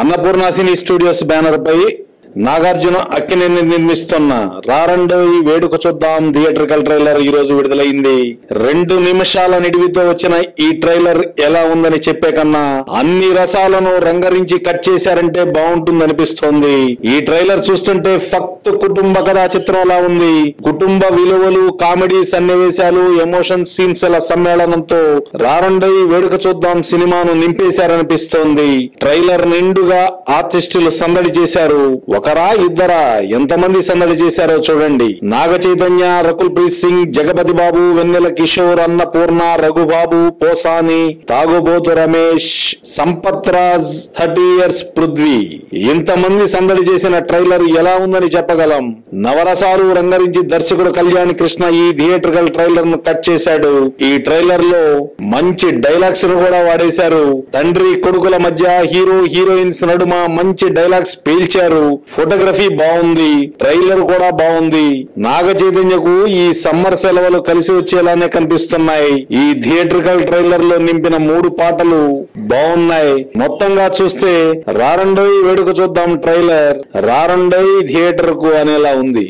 అన్నపూర్ణాసిని studios banner పై నాగార్జున అక్కినేని నిర్మిస్తున్న రారండోయి వేడుక చూద్దాం. థియేట్రికల్ ట్రైలర్ ఈ రోజు విడుదలైంది. రెండు నిమిషాల నిడివితో వచ్చిన ఈ ట్రైలర్ ఎలా ఉందని చెప్పే కన్నా అన్ని రసాలను రంగరించి కట్ చేశారంటే బాగుంటుంది అనిపిస్తోంది ఈ ట్రైలర్ చూస్తుంటే ఫక్ ఫక్త్ కుటుంబ కథా చిత్రంలా ఉంది. కుటుంబ విలువలు కామెడీ సన్నివేశాలు ఎమోషన్ సీన్స్ ల సమ్మేళనంతో రారండై వేడుక చూద్దాం సినిమాను నింపేశారనిపిస్తోంది. ట్రైలర్ నిండుగా ఆర్టిస్టులు సందడి చేశారు. ఒకరా ఇద్దరా ఎంతమంది సందడి చేశారో చూడండి. నాగ చైతన్య రకుల్ ప్రీత్ సింగ్ జగపతి బాబు వెన్నెల కిషోర్ అన్నపూర్ణ రఘుబాబు పోసాని తాగుబోతు రమేష్ సంపత్ రాజ్ థర్టీ ఇయర్స్ పృథ్వీ. ఇంతమంది సందడి చేసిన ట్రైలర్ ఎలా ఉందని చెప్పగలం నవరసాలు రంగరించి దర్శకుడు కళ్యాణ్ కృష్ణ ఈ థియేట్రికల్ ట్రైలర్ను కట్ చేశాడు. ఈ ట్రైలర్లో మంచి డైలాగ్స్ను కూడా వాడేశారు. తండ్రి కొడుకుల మధ్య హీరో హీరోయిన్స్ నడుమ మంచి డైలాగ్స్ పీల్చారు. ఫోటోగ్రఫీ బాగుంది ట్రైలర్ కూడా బాగుంది నాగ చైతన్యకు ఈ సమ్మర్ సెలవులు కలిసి వచ్చేలానే కనిపిస్తున్నాయి. ఈ థియేట్రికల్ ట్రైలర్లో నింపిన మూడు పాటలు బాగున్నాయి మొత్తంగా చూస్తే రారండోయి వేడుక చూద్దాం ట్రైలర్. రారండోయి థియేటర్ కు అనేలా ఉంది.